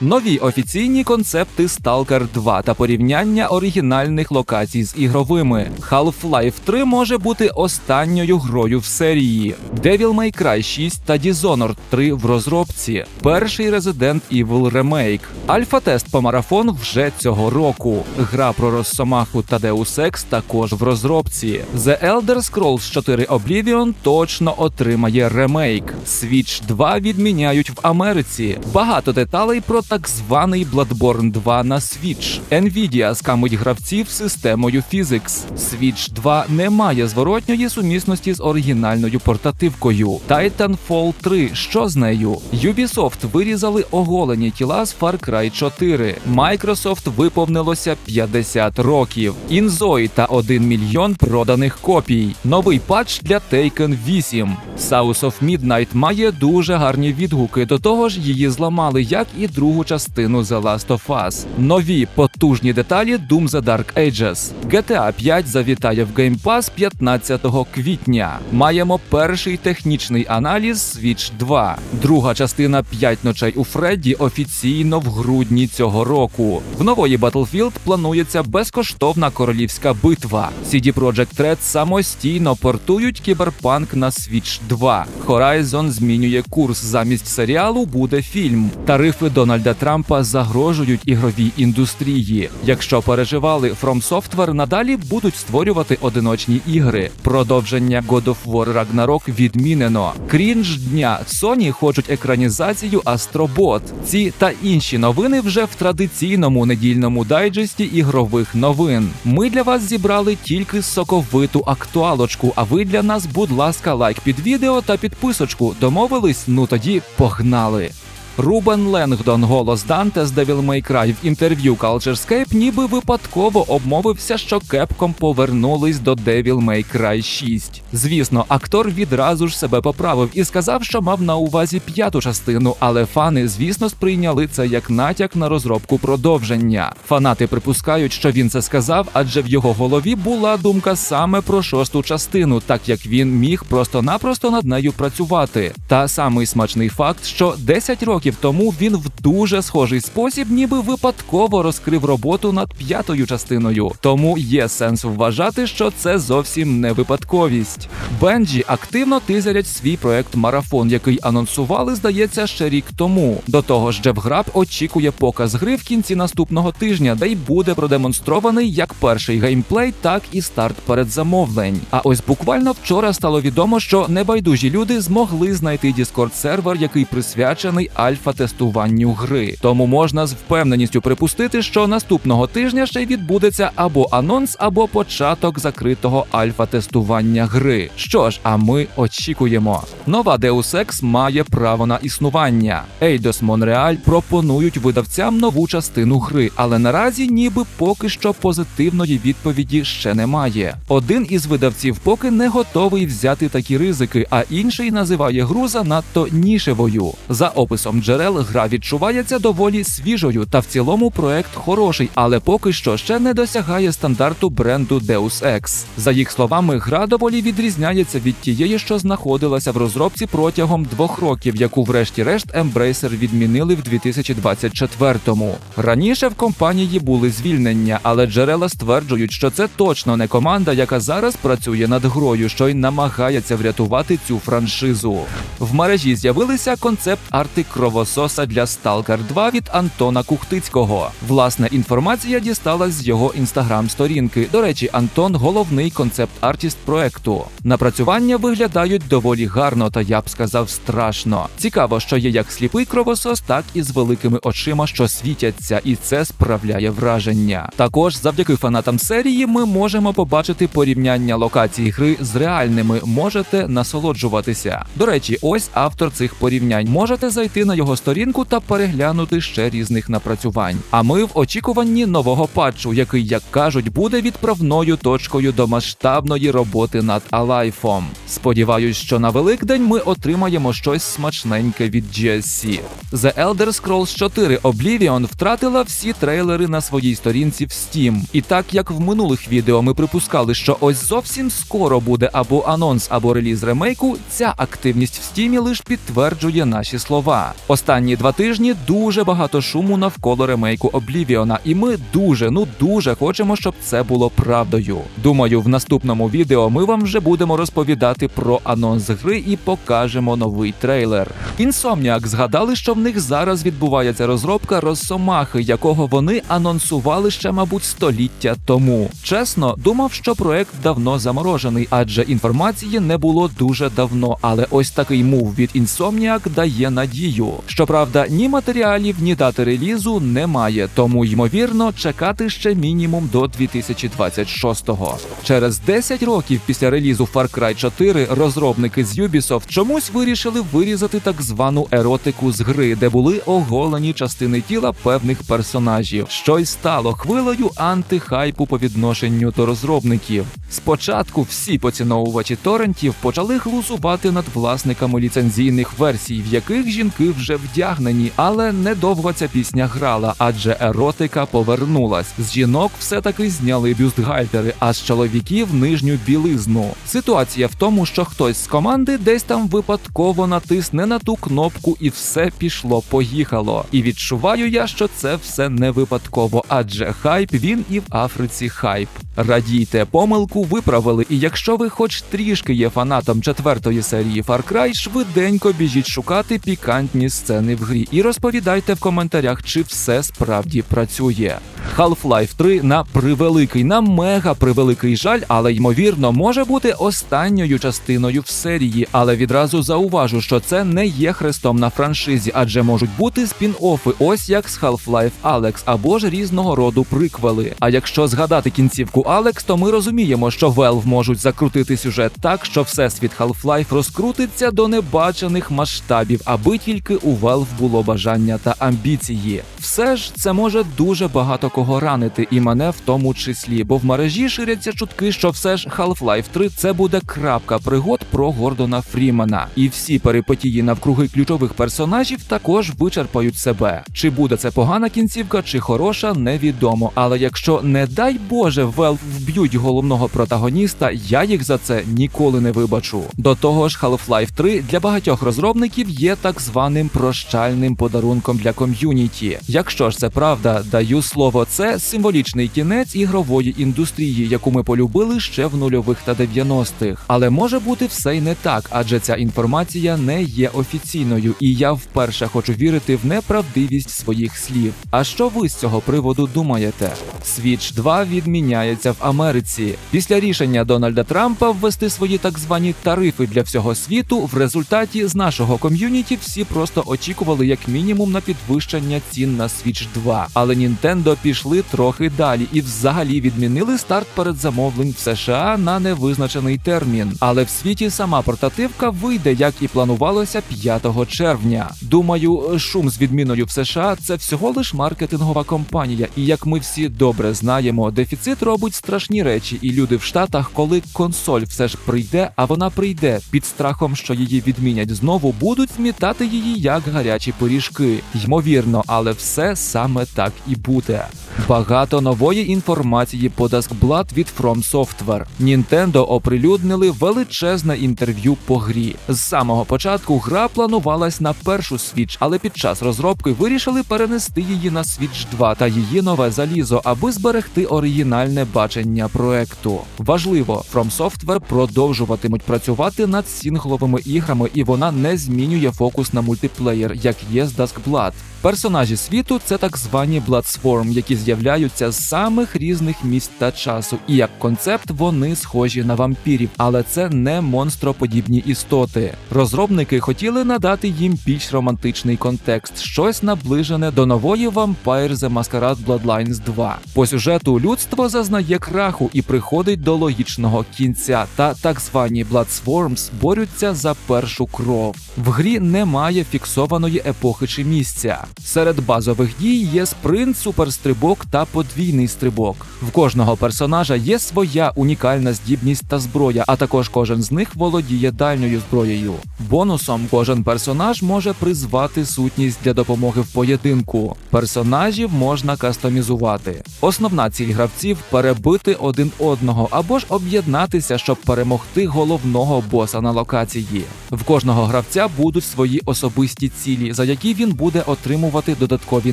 Нові офіційні концепти Stalker 2 та порівняння оригінальних локацій з ігровими. Half-Life 3 може бути останньою грою в серії. Devil May Cry 6 та Dishonored 3 в розробці. Перший Resident Evil Remake. Альфа-тест по марафон вже цього року. Гра про Росомаху та Deus Ex також в розробці. The Elder Scrolls 4 Oblivion точно отримає ремейк. Switch 2 відміняють в Америці. Багато деталей про так званий Bloodborne 2 на Switch. Nvidia скамить гравців системою Physics. Switch 2 не має зворотньої сумісності з оригінальною портативкою. Titanfall 3. Що з нею? Ubisoft вирізали оголені тіла з Far Cry 4. Microsoft виповнилося 50 років. Інзой та 1 мільйон проданих копій. Новий патч для Taken 8. South of Midnight має дуже гарні відгуки. До того ж, її зламали, як і другу частину The Last of Us. Нові потужні деталі Doom The Dark Ages. GTA 5 завітає в Game Pass 15 квітня. Маємо перший технічний аналіз Switch 2. Друга частина «5 ночей у Фредді офіційно в грудні цього року. В нової Battlefield планується безкоштовна королівська битва. CD Projekt Red самостійно портують кіберпанк на Switch 2. Horizon змінює курс. Замість серіалу буде фільм. Тарифи Дональда Трампа загрожують ігровій індустрії. Якщо переживали From Software надалі будуть створювати одиночні ігри. Продовження God of War Ragnarok відмінено. Крінж дня Sony хочуть екранізацію Астробот. Ці та інші новини вже в традиційному недільному дайджесті ігрових новин. Ми для вас зібрали тільки соковиту актуалочку. А ви для нас, будь ласка, лайк під відео та підписочку. Домовились? Ну тоді погнали. Рубен Ленгдон, голос Данте з Devil May Cry в інтерв'ю Culturescape ніби випадково обмовився, що Capcom повернулись до Devil May Cry 6. Звісно, актор відразу ж себе поправив і сказав, що мав на увазі п'яту частину, але фани, звісно, сприйняли це як натяк на розробку продовження. Фанати припускають, що він це сказав, адже в його голові була думка саме про шосту частину, так як він міг просто-напросто над нею працювати. Та самий смачний факт, що 10 років тому він в дуже схожий спосіб, ніби випадково розкрив роботу над п'ятою частиною. Тому є сенс вважати, що це зовсім не випадковість. Бенджі активно тизерять свій проект Марафон, який анонсували, здається, ще рік тому. До того ж, Джеф Граб очікує показ гри в кінці наступного тижня, де й буде продемонстрований як перший геймплей, так і старт передзамовлень. А ось буквально вчора стало відомо, що небайдужі люди змогли знайти Discord сервер, який присвячений альфа-тестуванню гри. Тому можна з впевненістю припустити, що наступного тижня ще й відбудеться або анонс, або початок закритого альфа-тестування гри. Що ж, а ми очікуємо. Нова Deus Ex має право на існування. Eidos Montreal пропонують видавцям нову частину гри, але наразі ніби поки що позитивної відповіді ще немає. Один із видавців поки не готовий взяти такі ризики, а інший називає гру занадто нішевою. За описом джерел гра відчувається доволі свіжою, та в цілому проект хороший, але поки що ще не досягає стандарту бренду Deus Ex. За їх словами, гра доволі відрізняється від тієї, що знаходилася в розробці протягом двох років, яку, врешті-решт, Embracer відмінили в 2024-му. Раніше в компанії були звільнення, але джерела стверджують, що це точно не команда, яка зараз працює над грою, що й намагається врятувати цю франшизу. В мережі з'явилися концепт-арти кровососа для Stalker 2 від Антона Кухтицького. Власне, інформація дісталась з його інстаграм-сторінки. До речі, Антон головний концепт-артіст проекту. Напрацювання виглядають доволі гарно, та я б сказав страшно. Цікаво, що є як сліпий кровосос, так і з великими очима, що світяться, і це справляє враження. Також завдяки фанатам серії ми можемо побачити порівняння локацій гри з реальними. Можете насолоджуватися. До речі, ось автор цих порівнянь. Можете зайти на його сторінку та переглянути ще різних напрацювань. А ми в очікуванні нового патчу, який, як кажуть, буде відправною точкою до масштабної роботи над Алайфом. Сподіваюсь, що на Великдень ми отримаємо щось смачненьке від GSC. The Elder Scrolls 4 Oblivion втратила всі трейлери на своїй сторінці в Steam. І так як в минулих відео ми припускали, що ось зовсім скоро буде або анонс, або реліз ремейку, ця активність в Steam лише підтверджує наші слова. Останні два тижні дуже багато шуму навколо ремейку Облівіона, і ми дуже, ну дуже хочемо, щоб це було правдою. Думаю, в наступному відео ми вам вже будемо розповідати про анонс гри і покажемо новий трейлер. Insomniac згадали, що в них зараз відбувається розробка Росомахи, якого вони анонсували ще, мабуть, століття тому. Чесно, думав, що проект давно заморожений, адже інформації не було дуже давно. Але ось такий мув від Insomniac дає надію. Щоправда, ні матеріалів, ні дати релізу немає, тому ймовірно чекати ще мінімум до 2026-го. Через 10 років після релізу Far Cry 4 розробники з Ubisoft чомусь вирішили вирізати так звану еротику з гри, де були оголені частини тіла певних персонажів, що й стало хвилею антихайпу по відношенню до розробників. Спочатку всі поціновувачі торрентів почали глузувати над власниками ліцензійних версій, в яких жінки вже вдягнені, але недовго ця пісня грала, адже еротика повернулась. З жінок все таки зняли бюстгальтери, а з чоловіків нижню білизну. Ситуація в тому, що хтось з команди десь там випадково натисне на ту кнопку, і все пішло, поїхало. І відчуваю я, що це все не випадково, адже хайп він і в Африці хайп. Радійте, помилку виправили, і якщо ви хоч трішки є фанатом четвертої серії Far Cry, швиденько біжіть шукати пікантні сцени в грі і розповідайте в коментарях, чи все справді працює. Half-Life 3 на превеликий, на мега превеликий жаль, але ймовірно може бути останньою частиною в серії. Але відразу зауважу, що це не є хрестом на франшизі, адже можуть бути спін-оффи, ось як з Half-Life Alex, або ж різного роду приквели. А якщо згадати кінцівку Alex, то ми розуміємо, що Valve можуть закрутити сюжет так, що всесвіт Half-Life розкрутиться до небачених масштабів, аби тільки у Valve було бажання та амбіції. Все ж це може дуже багато кого ранити, і мене в тому числі, бо в мережі ширяться чутки, що все ж Half-Life 3 це буде крапка пригод про Гордона Фрімена. І всі перипетії навкруги ключових персонажів також вичерпають себе. Чи буде це погана кінцівка, чи хороша, невідомо. Але якщо, не дай Боже, Valve вб'ють головного протагоніста, я їх за це ніколи не вибачу. До того ж, Half-Life 3 для багатьох розробників є так званим прощальним подарунком для ком'юніті. Якщо ж це правда, даю слово, це символічний кінець ігрової індустрії, яку ми полюбили ще в нульових та 90-х. Але може бути все й не так, адже ця інформація не є офіційною, і я вперше хочу вірити в неправдивість своїх слів. А що ви з цього приводу думаєте? Switch 2 відміняється в Америці. Після рішення Дональда Трампа ввести свої так звані тарифи для всього світу, в результаті з нашого ком'юніті всі просто очікували як мінімум на підвищення цін на Switch 2. Але Nintendo пішли трохи далі і взагалі відмінили старт передзамовлень в США на невизначений термін. Але в світі сама портативка вийде, як і планувалося 5 червня. Думаю, шум з відміною в США це всього лиш маркетингова компанія, і як ми всі добре знаємо, дефіцит робить страшні речі, і люди в Штатах, коли консоль все ж прийде, а вона прийде під страхом, що її відмінять знову, будуть змітати її як гарячі пиріжки. Ймовірно, але все саме так і буде. Багато нової інформації по Duskblad від From Software. Nintendo оприлюднили величезне інтерв'ю по грі. З самого початку гра планувалась на першу Switch, але під час розробки вирішили перенести її на Switch 2 та її нове залізо, аби зберегти оригінальне бачення проекту. Важливо, From Software продовжуватимуть працювати над сінгловими іграми, і вона не змінює фокус на мультиплеєр, як є з Duskblad. Персонажі світу це так звані Bloodswarm, які з'являються з самих різних місць та часу, і як концепт вони схожі на вампірів, але це не монстроподібні істоти. Розробники хотіли надати їм більш романтичний контекст, щось наближене до нової Vampire The Masquerade Bloodlines 2. По сюжету людство зазнає краху і приходить до логічного кінця, та так звані Bloodswarms борються за першу кров. В грі немає фіксованої епохи чи місця. Серед базових дій є спринт, суперстрибок та подвійний стрибок. В кожного персонажа є своя унікальна здібність та зброя, а також кожен з них володіє дальньою зброєю. Бонусом кожен персонаж може призвати сутність для допомоги в поєдинку. Персонажів можна кастомізувати. Основна ціль гравців перебити один одного або ж об'єднатися, щоб перемогти головного боса на локації. В кожного гравця будуть свої особисті цілі, за які він буде отримувати додаткові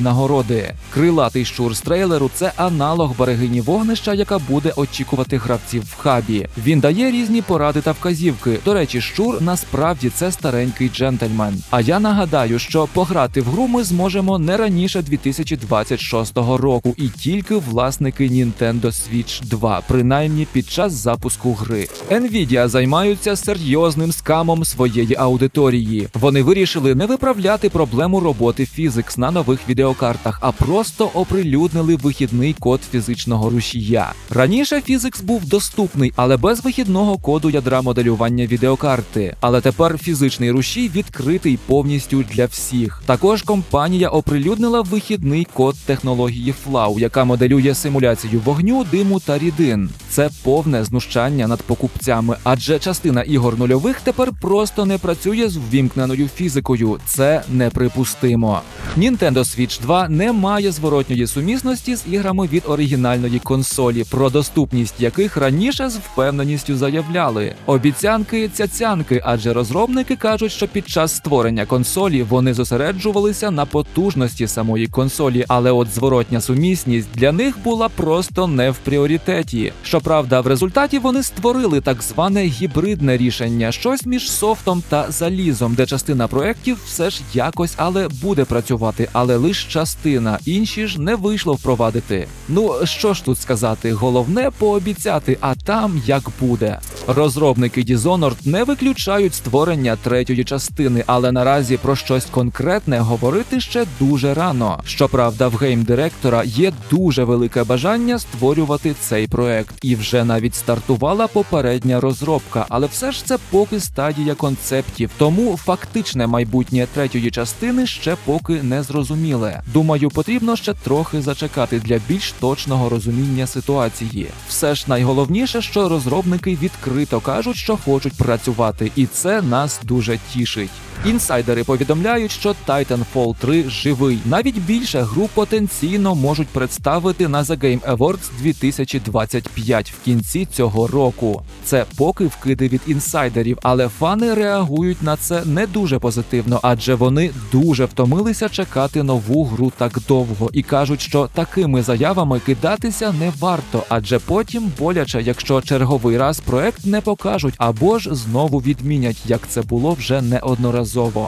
нагороди. Крилатий щур з трейлеру це аналог берегині вогнища, яка буде очікувати гравців в хабі. Він дає різні поради та вказівки. До речі, щур насправді це старенький джентльмен. А я нагадаю, що пограти в гру ми зможемо не раніше 2026 року, і тільки власники Nintendo Switch 2, принаймні під час запуску гри. Nvidia займаються серйозним скамом своєї аудиторії. Вони вирішили не виправляти проблему роботи Physics на нових відеокартах, а просто оприлюднили вихідний код фізичного рушія. Раніше Physics був доступний, але без вихідного коду ядра моделювання відеокарти. Але тепер фізичний рушій відкритий повністю для всіх. Також компанія оприлюднила вихідний код технології FLAW, яка моделює симуляцію вогню, диму та рідин. Це повне знущання над покупцями, адже частина ігор нульових тепер просто не працює з ввімкненою фізикою. Це неприпустимо. Nintendo Switch 2 не має зворотньої сумісності з іграми від оригінальної консолі, про доступність яких раніше з впевненістю заявляли. Обіцянки цяцянки, адже розробники кажуть, що під час створення консолі вони зосереджувалися на потужності самої консолі, але от зворотня сумісність для них була просто не в пріоритеті. Щоправда, в результаті вони створили так зване гібридне рішення, щось між софтом та залізом, де частина проєктів все ж якось, але буде працювати, але лише частина. Інші ж не вийшло впровадити. Ну що ж тут сказати, головне пообіцяти, а там як буде. Розробники Dishonored не виключають створення третьої частини, але наразі про щось конкретне говорити ще дуже рано. Щоправда, в гейм-директора є дуже велике бажання створювати цей проект, і вже навіть стартувала попередня розробка, але все ж це поки стадія концептів, тому фактичне майбутнє третьої частини ще поки не зрозуміле. Думаю, потрібно ще трохи зачекати для більш точного розуміння ситуації. Все ж найголовніше, що розробники відкрито кажуть, що хочуть працювати, і це нас дуже тішить. Інсайдери повідомляють, що Titanfall 3 живий. Навіть більше гру потенційно можуть представити на The Game Awards 2025 в кінці цього року. Це поки вкиди від інсайдерів, але фани реагують на це не дуже позитивно, адже вони дуже втомилися чекати нову гру так довго і кажуть, що такими заявами кидатися не варто, адже потім боляче, якщо черговий раз проект не покажуть або ж знову відмінять, як це було вже неодноразово.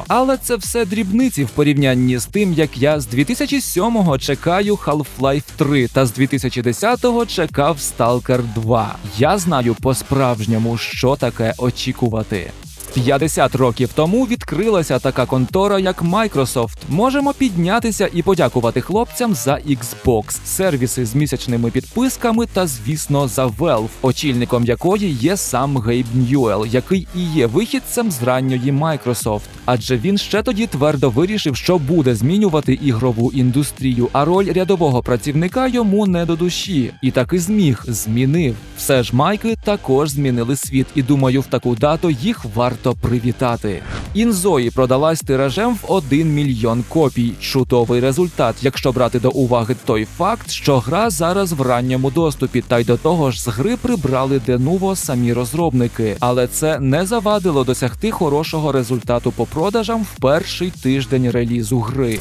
Але це все дрібниці в порівнянні з тим, як я з 2007-го чекаю Half-Life 3 та з 2010-го чекав Stalker 2. Я знаю по-справжньому, що таке очікувати. 50 років тому відкрилася така контора, як Microsoft. Можемо піднятися і подякувати хлопцям за Xbox, сервіси з місячними підписками та, звісно, за Valve, очільником якої є сам Гейб Ньюел, який і є вихідцем з ранньої Microsoft. Адже він ще тоді твердо вирішив, що буде змінювати ігрову індустрію, а роль рядового працівника йому не до душі. І таки зміг, змінив. Все ж майки також змінили світ, і думаю, в таку дату їх варто привітати. Інзої продалась тиражем в 1 мільйон копій. Чудовий результат, якщо брати до уваги той факт, що гра зараз в ранньому доступі, та й до того ж з гри прибрали денуво самі розробники. Але це не завадило досягти хорошого результату по продажам в перший тиждень релізу гри.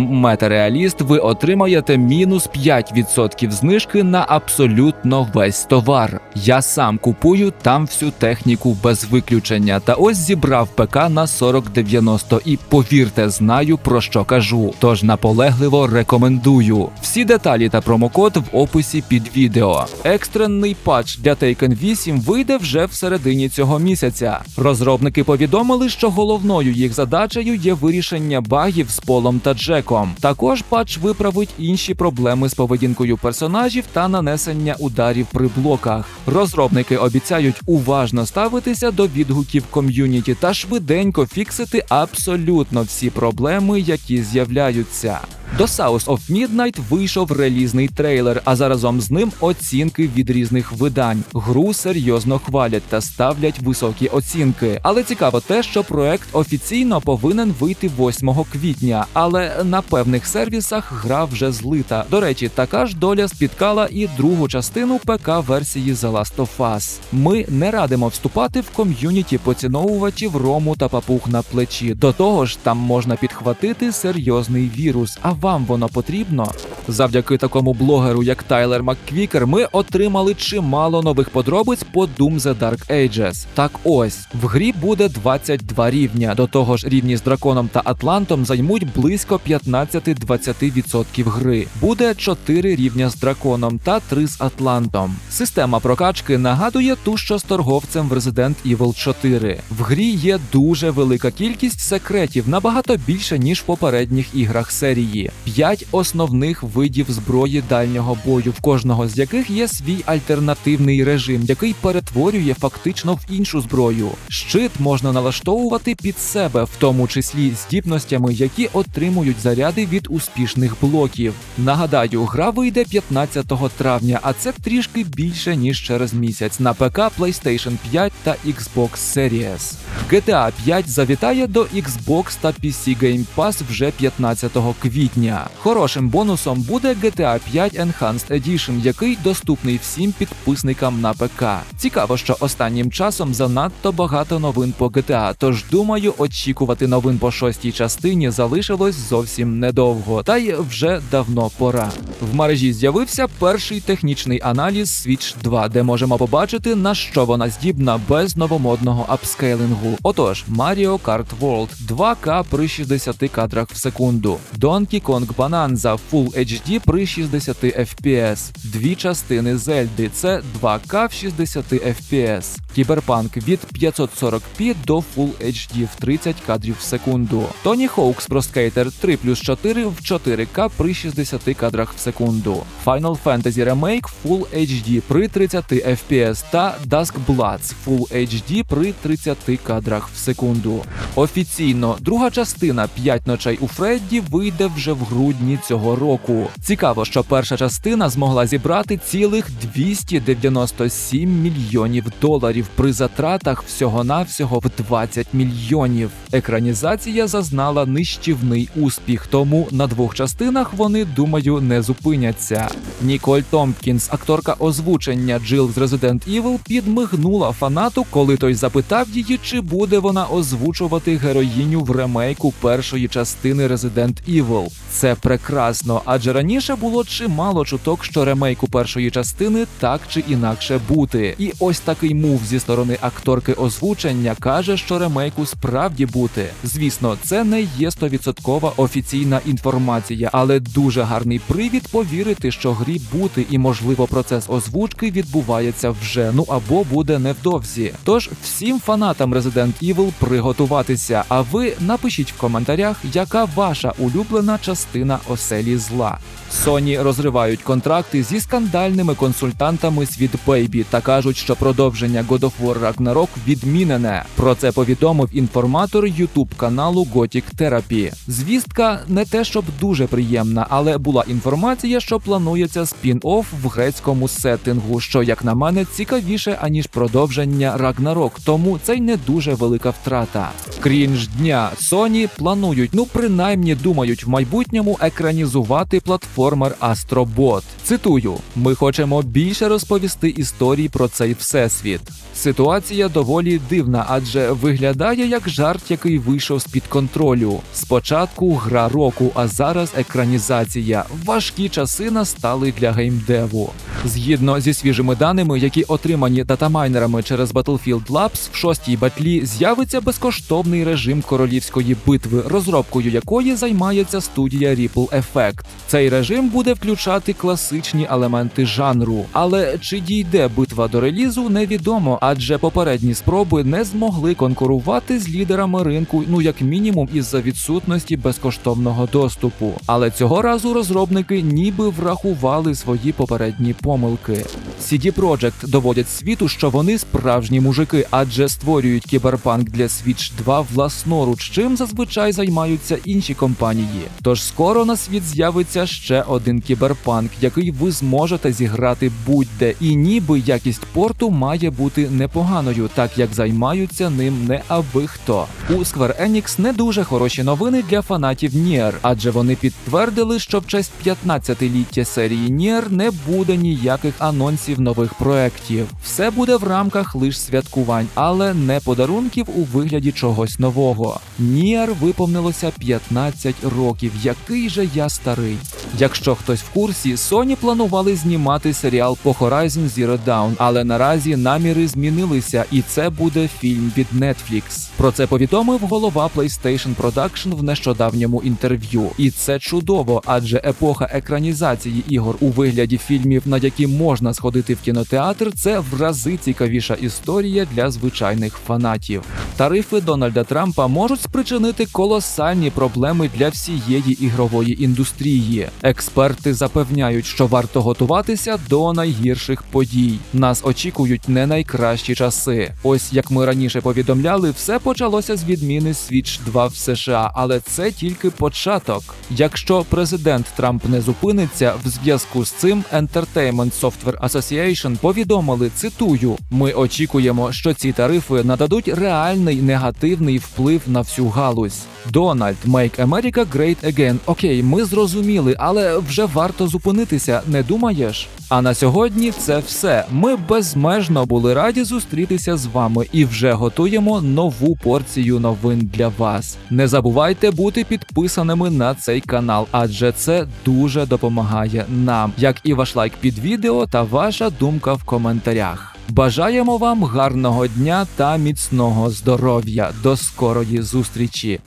Метареаліст, ви отримаєте мінус 5% знижки на абсолютно весь товар. Я сам купую там всю техніку без виключення. Та ось зібрав ПК на 4090 і повірте, знаю про що кажу. Тож наполегливо рекомендую. Всі деталі та промокод в описі під відео. Екстрений патч для Taken 8 вийде вже в середині цього місяця. Розробники повідомили, що головною їх задачею є вирішення багів з полом та Джеком. Також патч виправить інші проблеми з поведінкою персонажів та нанесення ударів при блоках. Розробники обіцяють уважно ставитися до відгуків ком'юніті та швиденько фіксити абсолютно всі проблеми, які з'являються. До South of Midnight вийшов релізний трейлер, а заразом з ним оцінки від різних видань. Гру серйозно хвалять та ставлять високі оцінки. Але цікаво те, що проект офіційно повинен вийти 8 квітня, але на певних сервісах гра вже злита. До речі, така ж доля спіткала і другу частину ПК версії The Last of Us. Ми не радимо вступати в ком'юніті поціновувачів рому та папуг на плечі. До того ж, там можна підхватити серйозний вірус. А вам воно потрібно? Завдяки такому блогеру, як Тайлер Макквікер, ми отримали чимало нових подробиць по Doom The Dark Ages. Так ось в грі буде 22 рівня. До того ж, рівні з драконом та Атлантом займуть близько 15-20% гри. Буде 4 рівня з драконом та 3 з Атлантом. Система прокачки нагадує ту, що з торговцем в Resident Evil 4. В грі є дуже велика кількість секретів, набагато більше ніж в попередніх іграх серії. П'ять основних видів зброї дальнього бою, в кожного з яких є свій альтернативний режим, який перетворює фактично в іншу зброю. Щит можна налаштовувати під себе, в тому числі здібностями, які отримують заряди від успішних блоків. Нагадаю, гра вийде 15 травня, а це трішки більше ніж через місяць на ПК, PlayStation 5 та Xbox Series. GTA 5 завітає до Xbox та PC Game Pass вже 15 квітня. Хорошим бонусом буде GTA 5 Enhanced Edition, який доступний всім підписникам на ПК. Цікаво, що останнім часом занадто багато новин по GTA, тож думаю, очікувати новин по шостій частині залишилось зовсім недовго, та й вже давно пора. В мережі з'явився перший технічний аналіз Switch 2, де можемо побачити на що вона здібна без новомодного апскейлингу. Отож, Mario Kart World 2К при 60 кадрах в секунду, Donkey Kong Bonanza Full HD при 60 FPS, дві частини Зельди. Це 2К в 60 FPS, Кіберпанк від 540p до Full HD в 30 кадрів в секунду, Tony Hawk's Pro Skater 3 плюс 4 в 4К при 60 кадрах в секунду, Final Fantasy Remake Full HD при 30 FPS та Dusk Bloods Full HD при 30 кадрах в секунду. Офіційно друга частина «5 ночей у Фредді вийде вже в грудні цього року. Цікаво, що перша частина змогла зібрати цілих 297 мільйонів доларів при затратах всього-навсього в 20 мільйонів. Екранізація зазнала нищівний успіх, тому на двох частинах вони, думаю, не зупиняться. Ніколь Томпкінс, акторка озвучення Джил з Resident Evil, підмигнула фанату, коли той запитав її, чи буде вона озвучувати героїню в ремейку першої частини Resident Evil. Це прекрасно, адже раніше було чимало чуток, що ремейку першої частини так чи інакше бути. І ось такий мув зі сторони акторки озвучення каже, що ремейку справді бути. Звісно, це не є стовідсоткова офіційна інформація, але дуже гарний привід повірити, що грі бути і можливо процес озвучки відбувається вже, ну або буде невдовзі. Тож всім фанатам Resident Evil приготуватися. А ви напишіть в коментарях, яка ваша улюблена частина оселі зла. Sony розривають контракти зі скандальними консультантами від Baby та кажуть, що продовження God of War Ragnarok відмінене. Про це повідомив інформатор Ютуб каналу Gothic Therapy. Звістка не те, щоб дуже приємна, але була інформація, що планується спін-офф в грецькому сеттингу, що, як на мене, цікавіше аніж продовження Ragnarok, тому це й не дуже велика втрата. Крінж дня Sony планують, ну принаймні думають в майбутньому екранізувати платформер Astrobot. Цитую: ми хочемо більше розповісти історії про цей всесвіт. Ситуація доволі дивна, адже виглядає як жарт, який вийшов з під контролю. Спочатку гра року, а зараз екранізація. Важкі часи настали для геймдеву. Згідно зі свіжими даними, які отримані датамайнерами через Battlefield Labs, в шостій батлі з'явиться безкоштовний режим королівської битви, розробкою якої займається студія Ripple Effect. Цей режим буде включати класичні елементи жанру, але чи дійде битва до релізу, невідомо, адже попередні спроби не змогли конкурувати з лідерами ринку, ну як мінімум, із-за відсутності безкоштовного доступу. Але цього разу розробники ніби врахували свої попередні помилки. CD Projekt доводять світу, що вони справжні мужики, адже створюють кіберпанк для Switch 2 власноруч, чим зазвичай займаються інші компанії. Тож скоро на світ з'явиться ще один кіберпанк, який ви зможете зіграти будь-де, і ніби якість порту має бути непоганою, так як займаються ним не аби хто. У Square Enix не дуже хороші новини для фанатів Nier, адже вони підтвердили, що в честь 15-ліття серії Nier не буде ніяких анонсів нових проєктів. Все буде в рамках лиш святкувань, але не подарунків у вигляді чогось нового. Nier виповнилося 15 років. Який же я старий? Якщо хтось в курсі, Sony планували знімати серіал по Horizon Zero Dawn, але наразі наміри змінилися, і це буде фільм від Netflix. Про це повідомив голова PlayStation Production в нещодавньому інтерв'ю. І це чудово, адже епоха екранізації ігор у вигляді фільмів, на які можна сходити в кінотеатр, це в рази цікавіша історія для звичайних фанатів. Тарифи Дональда Трампа можуть спричинити колосальні проблеми для всієї ігрової індустрії. Експерти запевняють, що варто готуватися до найгірших подій. Нас очікують не найкращі часи. Ось як ми раніше повідомляли, все почалося з відміни Switch 2 в США, але це тільки початок. Якщо президент Трамп не зупиниться, в зв'язку з цим Entertainment Software Association повідомили, цитую: ми очікуємо, що ці тарифи нададуть реальний негативний вплив на всю галузь. Дональд Make America Great Again. Окей, ми зрозуміли, але вже варто зупинитися, не думаєш? А на сьогодні це все. Ми безмежно були раді зустрітися з вами і вже готуємо нову порцію новин для вас. Не забувайте бути підписаними на цей канал, адже це дуже допомагає нам, як і ваш лайк під відео та ваша думка в коментарях. Бажаємо вам гарного дня та міцного здоров'я. До скорої зустрічі!